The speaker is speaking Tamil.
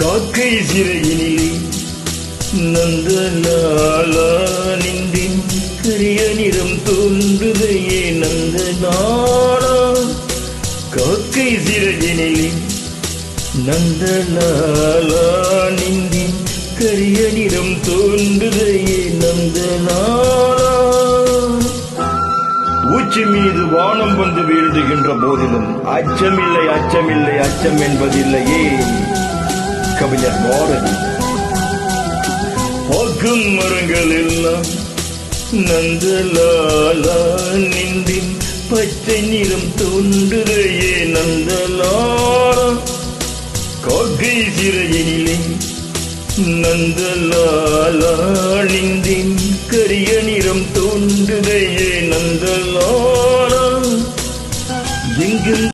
காக்கை சிறையினிலே நந்தலாலா நின்றின் கரிய நிறம் தோன்றுதையே நந்தலாலா காக்கை சிறையினிலே நந்த நின்றின் கரிய நிறம் தோன்றுதையே நந்தலாலா உச்சி மீது வானம் வந்து வீழ்ந்துகின்ற போதிலும் அச்சமில்லை அச்சமில்லை அச்சம் என்பதில்லையே. கவிஞர் பாரதி பார்க்கும் மரங்கள் எல்லாம் நந்தலாலா நின்றின். பச்சை நிறம் தோன்றுதையே நந்தலாலா. காக்கை சிறையினிலே நந்தலாலா நின்றின். கரிய நிறம் தோன்றுதையே நந்தலாலா. எங்கும்